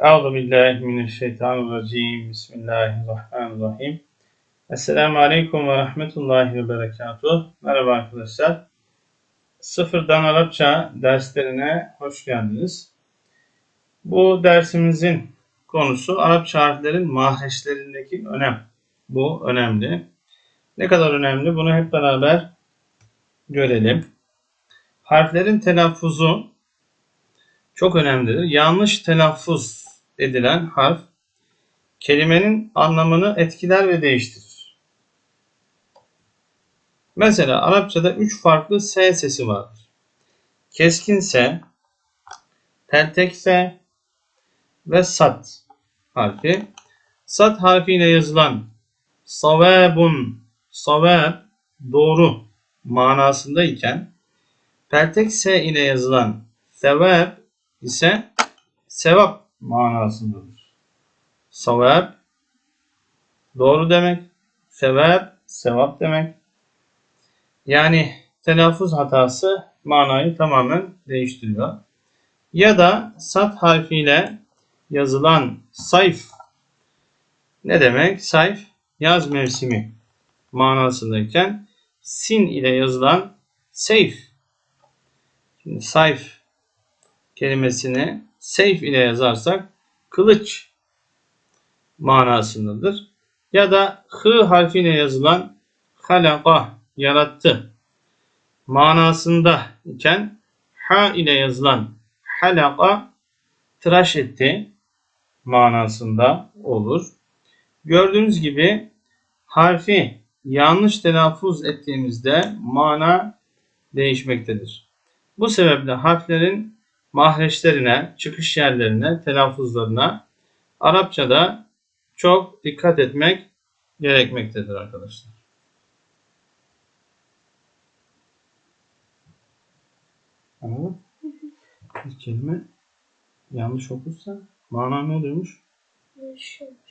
Euzu billahi mineşşeytanirracim. Bismillahirrahmanirrahim. Esselamu aleyküm ve rahmetullahi ve berekatuh. Merhaba arkadaşlar. Sıfırdan Arapça derslerine hoş geldiniz. Bu dersimizin konusu Arapça harflerin mahreçlerindeki önem. Bu önemli. Ne kadar önemli bunu hep beraber görelim. Harflerin telaffuzu çok önemlidir. Yanlış telaffuz edilen harf kelimenin anlamını etkiler ve değiştirir. Mesela Arapçada üç farklı S sesi vardır. Keskin S, peltek S ve sat harfi. Sat harfiyle yazılan savabun, savab doğru manasında iken peltek S ile yazılan sevab ise sevap manasındadır. Savab doğru demek, sevap sevap demek. Yani telaffuz hatası manayı tamamen değiştiriyor. Ya da sat harfiyle yazılan sayf ne demek? Sayf yaz mevsimi manasındayken sin ile yazılan seyf. Şimdi sayf kelimesini seyf ile yazarsak kılıç manasındadır. Ya da hı harfiyle yazılan halaka yarattı manasında iken ha ile yazılan halaka tıraş etti manasında olur. Gördüğünüz gibi harfi yanlış telaffuz ettiğimizde mana değişmektedir. Bu sebeple harflerin mahreçlerine, çıkış yerlerine, telaffuzlarına Arapçada çok dikkat etmek gerekmektedir arkadaşlar. Mı? Bir kelime yanlış okursa mana ne oluyormuş? Değişiyormuş.